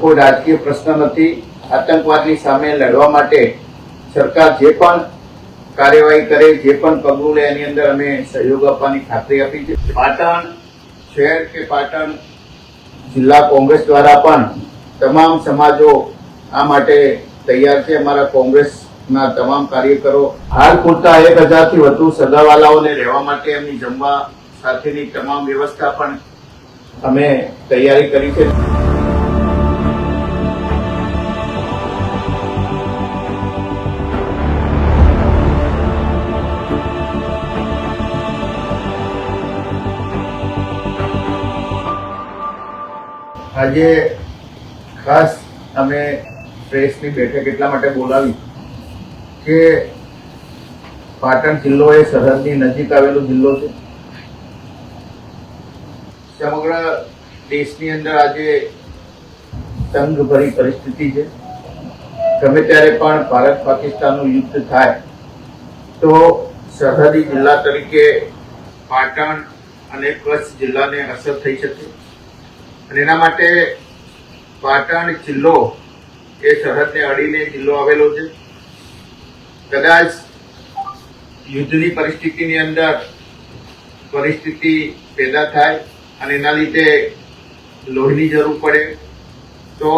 કોઈ રાજકીય પ્રશ્ન નથી આતંકવાદની સામે લડવા માટે સરકાર જે પણ કાર્યવાહી કરે, જે પણ પગલું લે, એની અંદર અમે સહયોગ આપવાની ખાતરી આપી છે. પાટણ શહેર કે પાટણ જિલ્લા કોંગ્રેસ દ્વારા પણ તમામ સમાજો આ માટે તૈયાર છે. અમારા કોંગ્રેસના તમામ કાર્યકરો હાલ પૂરતા એક હજારથી વધુ સગાવાલાઓને રહેવા માટે એમની જમવા સાથેની તમામ વ્યવસ્થા પણ અમે તૈયારી કરી છે. આજે ખાસ અમે પ્રેસની બેઠક એટલા માટે બોલાવી કે પાટણ જિલ્લો એ સરહદની નજીક આવેલો જિલ્લો છે. સમગ્ર દેશની અંદર આજે તંગભરી પરિસ્થિતિ છે. ગમે ત્યારે પણ ભારત પાકિસ્તાનનું યુદ્ધ થાય તો સરહદી જિલ્લા તરીકે પાટણ અને કચ્છ જિલ્લાને અસર થઈ શકે. અને એના માટે પાટણ જિલ્લો એ સરહદને અડીને જિલ્લો આવેલો છે. કદાચ યુદ્ધની પરિસ્થિતિની અંદર પરિસ્થિતિ પેદા થાય અને એના લીધે લોહીની જરૂર પડે, તો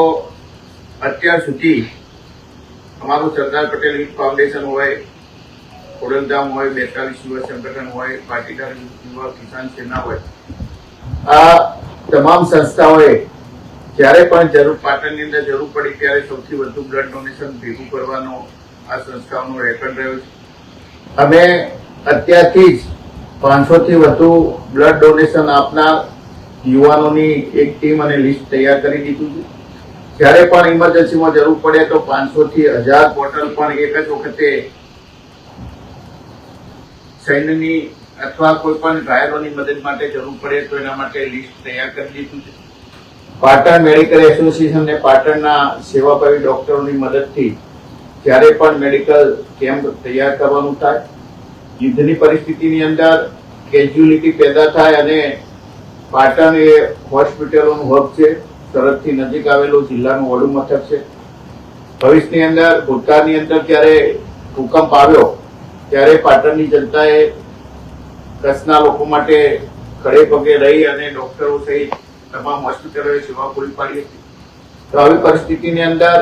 અત્યાર સુધી અમારું સરદાર પટેલ યુથ ફાઉન્ડેશન હોય, ખોડલધામ હોય, બેતાલીસ યુવા સંગઠન હોય, પાટીદાર યુવા કિસાન સેના હોય, આ તમામ સંસ્થાઓએ જ્યારે પણ જરૂર પાટણની અંદર જરૂર પડી ત્યારે સૌથી વધુ બ્લડ ડોનેશન ભેગું કરવાનો આ સંસ્થાઓનો રેકર્ડ રહ્યો છે. અમે અત્યારથી જ પાંચસોથી વધુ બ્લડ ડોનેશન આપનાર યુવાનોની એક ટીમ અને લિસ્ટ તૈયાર કરી દીધું છે. જ્યારે પણ ઇમરજન્સીમાં જરૂર પડે તો પાંચસોથી હજાર બોટલ પણ એક જ વખતે સૈન્યની અથવા કોઈ પણ ઘાયલોની મદદ માટે જરૂર પડે તો એના માટે લિસ્ટ તૈયાર કરી દીધું છે. પાટણ મેડિકલ એસોસિએશન પાટણના સેવાભાવી ડોક્ટરોની મદદથી જ્યારે પણ મેડિકલ કેમ્પ તૈયાર કરવાનું થાય, યુદ્ધની પરિસ્થિતિની અંદર કેજ્યુલિટી પેદા થાય અને પાટણ એ હોસ્પિટલોનું હબ છે, સરહદથી નજીક આવેલું જિલ્લાનું વડું મથક છે. ભવિષ્યની અંદર ભૂતકાળની અંદર જ્યારે ભૂકંપ આવ્યો, ત્યારે પાટણની જનતાએ કચ્છના લોકો માટે ખડે પગે રહી અને ડોક્ટરો સહિત તમામ હોસ્પિટલોએ સેવા પૂરી પાડી હતી. તો આવી પરિસ્થિતિની અંદર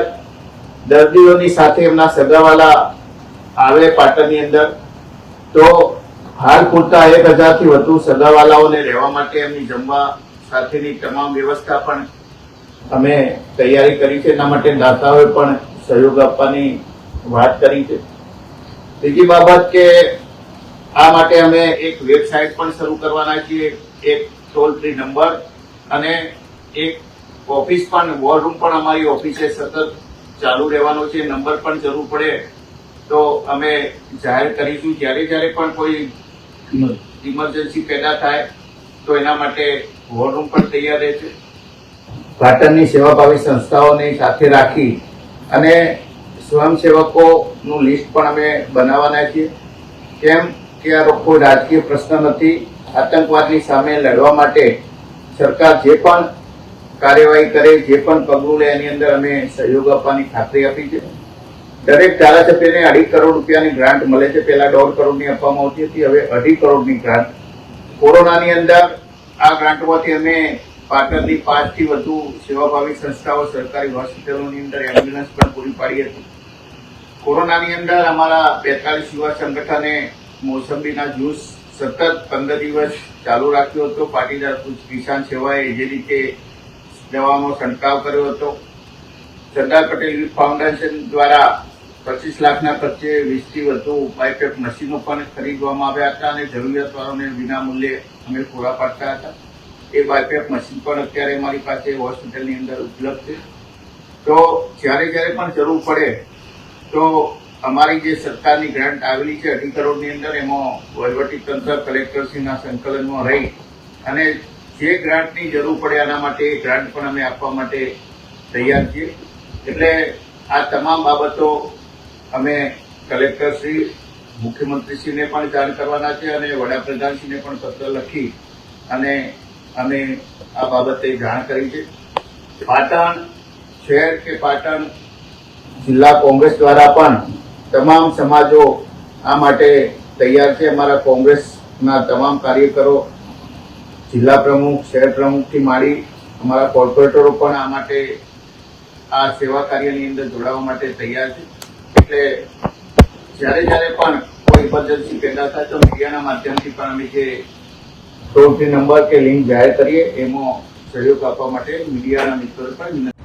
દર્દીઓની સાથે એમના સગાવાલા આવે પાટણની અંદર. તો હાલ પૂરતા એક હજારથી વધુ સગાવાલાઓને રહેવા માટે એમની જમવા સાથેની તમામ વ્યવસ્થા પણ અમે તૈયારી કરી છે. એના માટે દાતાઓએ પણ સહયોગ આપવાની વાત કરી છે. બીજી બાબત કે આ માટે અમે એક વેબસાઇટ પણ શરૂ કરવાના છીએ, એક ટોલ ફ્રી નંબર અને એક ઓફિસ પણ વોર રૂમ પણ અમારી ઓફિસે સતત ચાલુ રહેવાનો છે, નંબર પણ જરૂર પડે. તો અમે જાહેર કરીશું, જ્યારે જ્યારે પણ કોઈ ઇમરજન્સી પેદા થાય, તો એના માટે વોર રૂમ પણ તૈયાર રહે છે. પાટણની સેવાભાવી સંસ્થાઓને સાથે રાખી અને સ્વયંસેવકોનું લિસ્ટ પણ અમે બનાવવાના છીએ. કેમ? કે આ રાજકીય પ્રશ્ન નથી આતંકવાદની સામે લડવા માટે સરકાર જે પણ કાર્યવાહી કરે, જે પણ પગલું લે, એની અંદર અમે સહયોગ આપવાની ખાતરી આપી છે. દરેક ધારાસભ્યને અઢી કરોડ રૂપિયાની ગ્રાન્ટ મળે છે. પહેલા દોઢ કરોડની આપવામાં આવતી હતી, હવે અઢી કરોડની ગ્રાન્ટ. કોરોનાની અંદર આ ગ્રાન્ટમાંથી અમે પાટણની પાંચથી વધુ સેવાભાવી સંસ્થાઓ, સરકારી હોસ્પિટલોની અંદર એમ્બ્યુલન્સ પણ પૂરી પાડી હતી. કોરોનાની અંદર અમારા બેતાલીસ યુવા સંગઠને મોસંબીના જ્યુસ સતત પંદર દિવસ ચાલુ રાખ્યો હતો. પાટીદાર કિસાન સેવાએ જે રીતે દવાનો છંટકાવ કર્યો હતો. સરદાર પટેલ યુથ ફાઉન્ડેશન દ્વારા પચીસ લાખના ખર્ચે વીસથી વધુ બાયપેક મશીનો પણ ખરીદવામાં આવ્યા હતા અને જરૂરિયાતવાળાને વિનામૂલ્યે અમે પૂરા પાડતા હતા. એ બાયપેક મશીન પણ અત્યારે અમારી પાસે હોસ્પિટલની અંદર ઉપલબ્ધ છે. તો જ્યારે જ્યારે પણ જરૂર પડે તો અમારી જે સરકારની ગ્રાન્ટ આવેલી છે, અઢી કરોડની અંદર એમાં વહીવટી તંત્ર, કલેક્ટરશ્રીના સંકલનમાં રહી અને જે ગ્રાન્ટની જરૂર પડે આના માટે એ ગ્રાન્ટ પણ અમે આપવા માટે તૈયાર છીએ. એટલે આ તમામ બાબતો અમે કલેક્ટરશ્રી, મુખ્યમંત્રીશ્રીને પણ જાણ કરવાના છે અને વડાપ્રધાનશ્રીને પણ પત્ર લખી અને અમે આ બાબતે જાણ કરી છે. પાટણ શહેર કે પાટણ જિલ્લા કોંગ્રેસ દ્વારા પણ તમામ સમાજો આ માટે તૈયાર છે. અમારા કોંગ્રેસના તમામ કાર્યકરો, જિલ્લા પ્રમુખ, શહેર પ્રમુખથી માંડી અમારા કોર્પોરેટરો પણ આ માટે આ સેવા કાર્યની અંદર જોડાવા માટે તૈયાર છે. એટલે જ્યારે જ્યારે પણ કોઈ ઇમરજન્સી પેદા થાય તો મીડિયાના માધ્યમથી પણ અમે જે ટોલ ફ્રી નંબર કે લિંક જાહેર કરીએ, એમાં સહયોગ આપવા માટે મીડિયાના મિત્રોને પણ